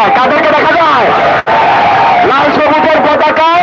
যায় কাদেরকে দেখা যায়? লাল সবুজের পতাকায়